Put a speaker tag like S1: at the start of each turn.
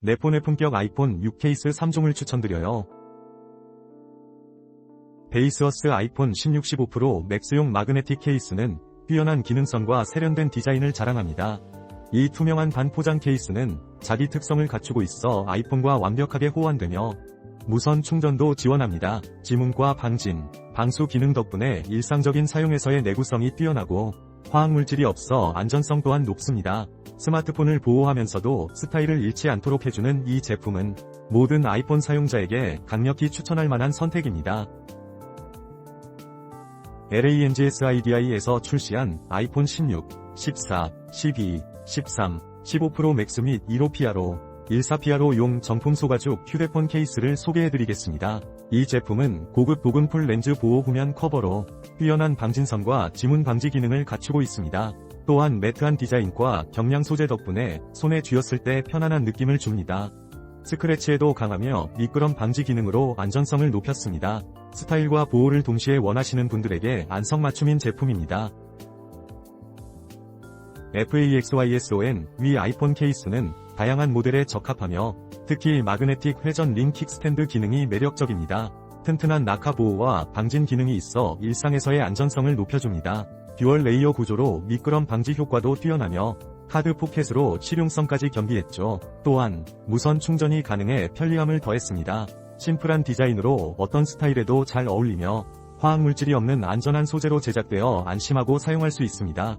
S1: 내 폰의 품격 아이폰 6 케이스 3종을 추천드려요. 베이스어스 아이폰 16 15 프로 맥스용 마그네틱 케이스는 뛰어난 기능성과 세련된 디자인을 자랑합니다. 이 투명한 반포장 케이스는 자기 특성을 갖추고 있어 아이폰과 완벽하게 호환되며 무선 충전도 지원합니다. 지문과 방진, 방수 기능 덕분에 일상적인 사용에서의 내구성이 뛰어나고 화학물질이 없어 안전성 또한 높습니다. 스마트폰을 보호하면서도 스타일을 잃지 않도록 해주는 이 제품은 모든 아이폰 사용자에게 강력히 추천할 만한 선택입니다. LANGSIDI에서 출시한 아이폰 16, 14, 12, 13, 15 프로 맥스 및15 피아로 14피아로용 정품 소가죽 휴대폰 케이스를 소개해드리겠습니다. 이 제품은 고급 보금풀 렌즈 보호 후면 커버로 뛰어난 방진성과 지문 방지 기능을 갖추고 있습니다. 또한 매트한 디자인과 경량 소재 덕분에 손에 쥐었을 때 편안한 느낌을 줍니다. 스크래치에도 강하며 미끄럼 방지 기능으로 안전성을 높였습니다. 스타일과 보호를 동시에 원하시는 분들에게 안성맞춤인 제품입니다. FAXYSON 위 아이폰 케이스는 다양한 모델에 적합하며 특히 마그네틱 회전 링 킥스탠드 기능이 매력적입니다. 튼튼한 낙하 보호와 방진 기능이 있어 일상에서의 안전성을 높여줍니다. 듀얼 레이어 구조로 미끄럼 방지 효과도 뛰어나며 카드 포켓으로 실용성까지 겸비했죠. 또한 무선 충전이 가능해 편리함을 더했습니다. 심플한 디자인으로 어떤 스타일에도 잘 어울리며 화학물질이 없는 안전한 소재로 제작되어 안심하고 사용할 수 있습니다.